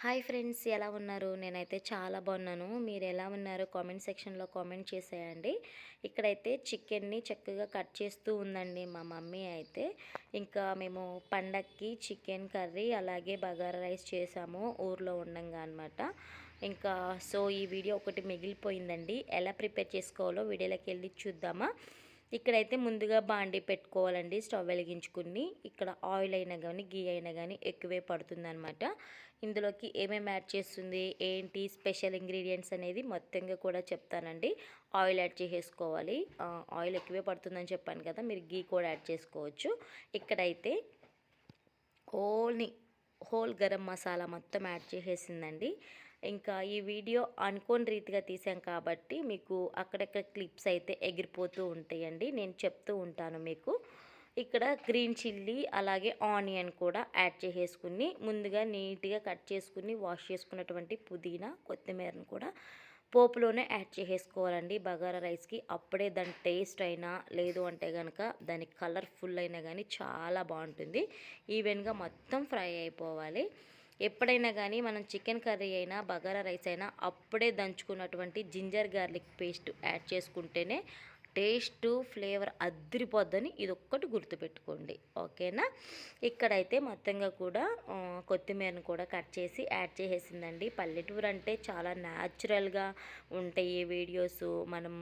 Hi friends ఎలా ఉన్నారు? నేనైతే చాలా బాగున్నాను. మీరు ఎలా ఉన్నారు? కామెంట్ సెక్షన్లో కామెంట్ చేసేయండి. ఇక్కడైతే చికెన్ని చక్కగా కట్ చేస్తూ ఉందండి మా మమ్మీ అయితే. ఇంకా మేము పండక్కి చికెన్ కర్రీ అలాగే బగారా రైస్ చేసాము ఊర్లో ఉండంగా అనమాట ఇంకా సో ఈ వీడియో ఒకటి మిగిలిపోయిందండి. ఎలా ప్రిపేర్ చేసుకోవాలో వీడియోలోకి వెళ్ళి చూద్దామా? ఇక్కడైతే ముందుగా బాండి పెట్టుకోవాలండి స్టవ్ వెలిగించుకుని. ఇక్కడ ఆయిల్ అయినా కానీ గీ అయినా కానీ ఎక్కువే పడుతుంది అనమాట ఇందులోకి ఏమేమి యాడ్ చేస్తుంది ఏంటి స్పెషల్ ఇంగ్రీడియంట్స్ అనేది మొత్తంగా కూడా చెప్తానండి. ఆయిల్ యాడ్ చేసేసుకోవాలి. ఆయిల్ ఎక్కువే పడుతుందని చెప్పాను కదా మీరు గీ కూడా యాడ్ చేసుకోవచ్చు. ఇక్కడైతే ఓన్లీ హోల్ గరం మసాలా మొత్తం యాడ్ చేసేసిందండి. ఇంకా ఈ వీడియో అనుకోని రీతిగా తీసాం కాబట్టి మీకు అక్కడక్కడ క్లిప్స్ అయితే ఎగిరిపోతూ ఉంటాయండి. నేను చెప్తూ ఉంటాను మీకు. ఇక్కడ గ్రీన్ చిల్లీ అలాగే ఆనియన్ కూడా యాడ్ చేసేసుకుని ముందుగా నీట్గా కట్ చేసుకుని వాష్ చేసుకున్నటువంటి పుదీనా కొత్తిమీరను కూడా పోపులోనే యాడ్ చేసేసుకోవాలండి. బగారా రైస్కి అప్పుడే దాని టేస్ట్ అయినా లేదు అంటే కనుక దాని కలర్ఫుల్ అయినా కానీ చాలా బాగుంటుంది. ఈవెన్గా మొత్తం ఫ్రై అయిపోవాలి. ఎప్పుడైనా కానీ మనం చికెన్ కర్రీ అయినా బగారా రైస్ అయినా అప్పుడే దంచుకున్నటువంటి జింజర్ గార్లిక్ పేస్ట్ యాడ్ చేసుకుంటేనే టేస్ట్ ఫ్లేవర్ అద్దరిపోద్దని ఇది ఒక్కటి గుర్తుపెట్టుకోండి. ఓకేనా? ఇక్కడైతే మొత్తంగా కూడా కొత్తిమీరను కూడా కట్ చేసి యాడ్ చేసేసిందండి. పల్లెటూరు అంటే చాలా న్యాచురల్గా ఉంటాయి వీడియోస్. మనం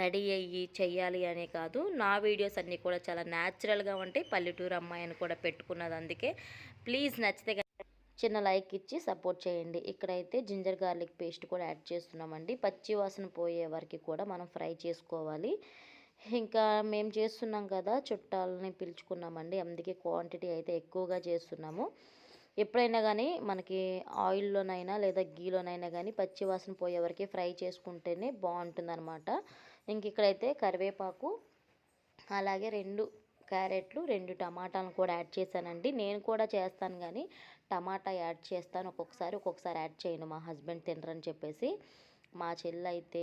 రెడీ అయ్యి చెయ్యాలి అనే కాదు. నా వీడియోస్ అన్నీ కూడా చాలా న్యాచురల్గా ఉంటాయి. పల్లెటూరు అమ్మాయి అని కూడా పెట్టుకున్నది అందుకే. ప్లీజ్ నచ్చితే చిన్న లైక్ ఇచ్చి సపోర్ట్ చేయండి. ఇక్కడైతే జింజర్ గార్లిక్ పేస్ట్ కూడా యాడ్ చేస్తున్నామండి. పచ్చి వాసన పోయే వరకు కూడా మనం ఫ్రై చేసుకోవాలి. ఇంకా మేము చేస్తున్నాం కదా చుట్టాలని పిలుచుకున్నామండి. అందుకే క్వాంటిటీ అయితే ఎక్కువగా చేస్తున్నాము. ఎప్పుడైనా కానీ మనకి ఆయిల్లోనైనా లేదా గీలోనైనా కానీ పచ్చి వాసన పోయే వరకు ఫ్రై చేసుకుంటేనే బాగుంటుందన్నమాట. ఇంక ఇక్కడైతే కరివేపాకు అలాగే రెండు క్యారెట్లు రెండు టమాటాలను కూడా యాడ్ చేశానండి. నేను కూడా చేస్తాను కానీ టమాటా యాడ్ చేస్తాను. ఒక్కొక్కసారి ఒక్కొక్కసారి యాడ్ చేయను. మా హస్బెండ్ తినరని చెప్పేసి మా చెల్లి అయితే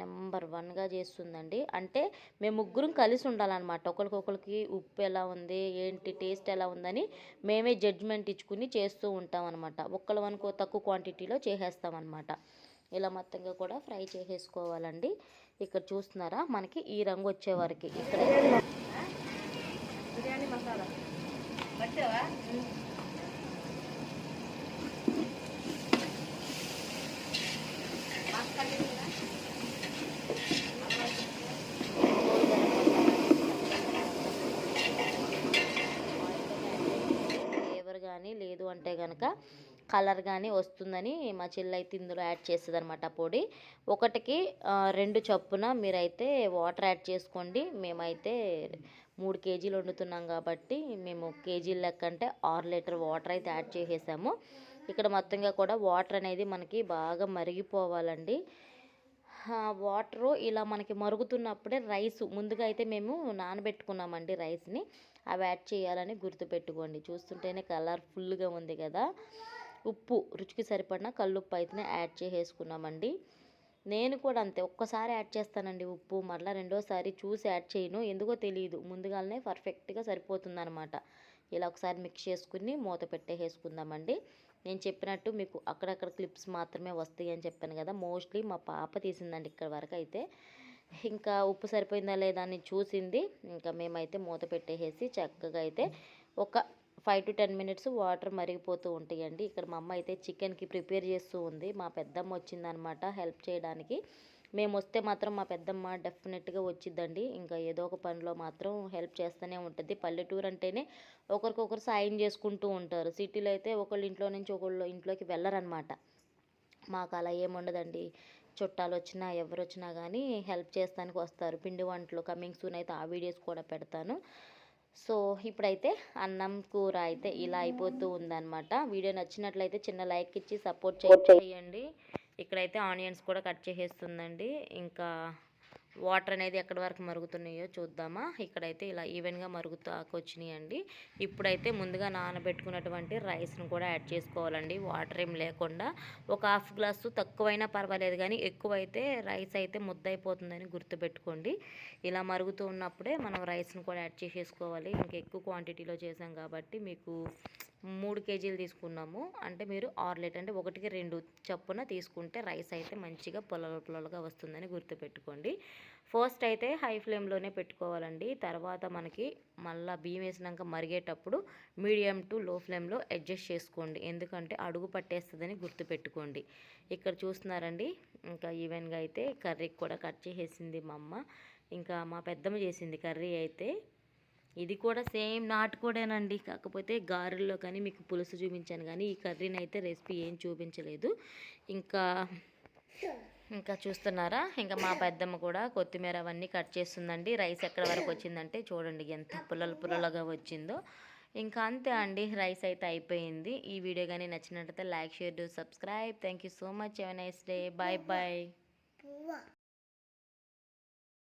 నెంబర్ వన్గా చేస్తుందండి. అంటే మేము ముగ్గురం కలిసి ఉండాలన్నమాట. ఒకరికొకరికి ఉప్పు ఎలా ఉంది ఏంటి టేస్ట్ ఎలా ఉందని మేమే జడ్జ్మెంట్ ఇచ్చుకుని చేస్తూ ఉంటాం అనమాట ఒక్కళ్ళ వనుకో తక్కువ క్వాంటిటీలో చేసేస్తాం అనమాట ఇలా మొత్తంగా కూడా ఫ్రై చేసేసుకోవాలండి. ఇక్కడ చూస్తున్నారా? మనకి ఈ రంగు వచ్చేవారికి ఇక్కడ. బిర్యానీ మసాలా. పట్టావా? ఫ్లేవర్ కానీ లేదు అంటే కనుక కలర్ కానీ వస్తుందని మా చెల్లి అయితే ఇందులో యాడ్ చేస్తుంది అనమాట పొడి. ఒకటికి రెండు చొప్పున మీరైతే వాటర్ యాడ్ చేసుకోండి. మేమైతే మూడు కేజీలు వండుతున్నాం కాబట్టి మేము కేజీల లెక్క అంటే ఆరు లీటర్ వాటర్ అయితే యాడ్ చేసేసాము. ఇక్కడ మొత్తంగా కూడా వాటర్ అనేది మనకి బాగా మరిగిపోవాలండి. వాటరు ఇలా మనకి మరుగుతున్నప్పుడే రైస్ ముందుగా అయితే మేము నానబెట్టుకున్నామండి రైస్ని. అవి యాడ్ చేయాలని గుర్తుపెట్టుకోండి. చూస్తుంటేనే కలర్ఫుల్గా ఉంది కదా. ఉప్పు రుచికి సరిపడిన కల్లుప్పు అయితే యాడ్ చేసేసుకున్నామండి. నేను కూడా అంతే. ఒక్కసారి యాడ్ చేస్తానండి ఉప్పు మరలా రెండోసారి చూసి యాడ్ చేయను. ఎందుకో తెలియదు ముందుగానే పర్ఫెక్ట్గా సరిపోతుందనమాట ఇలా ఒకసారి మిక్స్ చేసుకుని మూత పెట్టేసుకుందామండి నేను చెప్పినట్టు మీకు అక్కడక్కడ క్లిప్స్ మాత్రమే వస్తాయి అని చెప్పాను కదా. మోస్ట్లీ మా పాప తీసిందండి ఇక్కడ వరకు అయితే. ఇంకా ఉప్పు సరిపోయిందా లేదా అని చూసింది. ఇంకా మేమైతే మూత పెట్టేసి చక్కగా అయితే ఒక five to ten minutes water మరిగిపోతూ ఉంటాయండి. ఇక్కడ మా అమ్మ అయితే చికెన్కి ప్రిపేర్ చేస్తూ ఉంది. మా పెద్దమ్మ వచ్చిందనమాట హెల్ప్ చేయడానికి. మేము వస్తే మాత్రం మా పెద్దమ్మ డెఫినెట్గా వచ్చిద్దండి. ఇంకా ఏదో ఒక పనిలో మాత్రం హెల్ప్ చేస్తూనే ఉంటుంది. పల్లెటూరు అంటేనే ఒకరికొకరు సాయం చేసుకుంటూ ఉంటారు. సిటీలో అయితే ఒకళ్ళు ఇంట్లో నుంచి ఒకళ్ళు ఇంట్లోకి వెళ్ళరనమాట. మాకు అలా ఏముండదండి చుట్టాలు వచ్చినా ఎవరు వచ్చినా కానీ హెల్ప్ చేస్తానికి వస్తారు. పిండి వంటలు కమింగ్ సూన్ అయితే ఆ వీడియోస్ కూడా పెడతాను. సో ఇప్పుడైతే అన్నం కూర అయితే ఇలా అయిపోతూ ఉందన్నమాట. వీడియో నచ్చినట్లయితే చిన్న లైక్ ఇచ్చి సపోర్ట్ చేయండి. ఇక్కడైతే ఆనియన్స్ కూడా కట్ చేసేస్తుందండి. ఇంకా వాటర్ అనేది ఎక్కడి వరకు మరుగుతున్నాయో చూద్దామా. ఇక్కడైతే ఇలా ఈవెన్గా మరుగుతాకు వచ్చినాయండి ఇప్పుడైతే ముందుగా నానబెట్టుకున్నటువంటి రైస్ను కూడా యాడ్ చేసుకోవాలండి. వాటర్ ఏం లేకుండా. ఒక హాఫ్ గ్లాసు తక్కువైనా పర్వాలేదు కానీ ఎక్కువైతే రైస్ అయితే ముద్దయిపోతుందని గుర్తుపెట్టుకోండి. ఇలా మరుగుతూ ఉన్నప్పుడే మనం రైస్ను కూడా యాడ్ చేసేసుకోవాలి. ఇంకా ఎక్కువ క్వాంటిటీలో చేసాం కాబట్టి మీకు మూడు కేజీలు తీసుకున్నాము. అంటే మీరు ఆరు లీటర్ అంటే ఒకటికి రెండు చప్పున తీసుకుంటే రైస్ అయితే మంచిగా పొలలు పొలలుగా వస్తుందని గుర్తుపెట్టుకోండి. ఫస్ట్ అయితే హై ఫ్లేమ్లోనే పెట్టుకోవాలండి. తర్వాత మనకి మళ్ళీ బియ్యం వేసినాక మరిగేటప్పుడు మీడియం టు లో ఫ్లేమ్లో అడ్జస్ట్ చేసుకోండి. ఎందుకంటే అడుగు పట్టేస్తుందని గుర్తుపెట్టుకోండి. ఇక్కడ చూస్తున్నారండి ఇంకా ఈవెన్గా అయితే కర్రీ కూడా కట్ చేసేసింది మా అమ్మ. ఇంకా మా పెద్దమ్మ చేసింది కర్రీ అయితే ఇది కూడా సేమ్ నాటుకోడేనండి కాకపోతే గారెల్లో కానీ మీకు పులుసు చూపించాను కానీ ఈ కర్రీని అయితే రెసిపీ ఏం చూపించలేదు. ఇంకా ఇంకా చూస్తున్నారా? ఇంకా మా పెద్దమ్మ కూడా కొత్తిమీర అవన్నీ కట్ చేస్తుందండి. రైస్ ఎక్కడ వరకు వచ్చిందంటే చూడండి ఎంత పుల్లలు పుల్లలుగా వచ్చిందో. ఇంకా అంతే అండి రైస్ అయితే అయిపోయింది. ఈ వీడియో కానీ నచ్చినట్లయితే like share do subscribe. Thank you so much. Have nice day. Bye bye.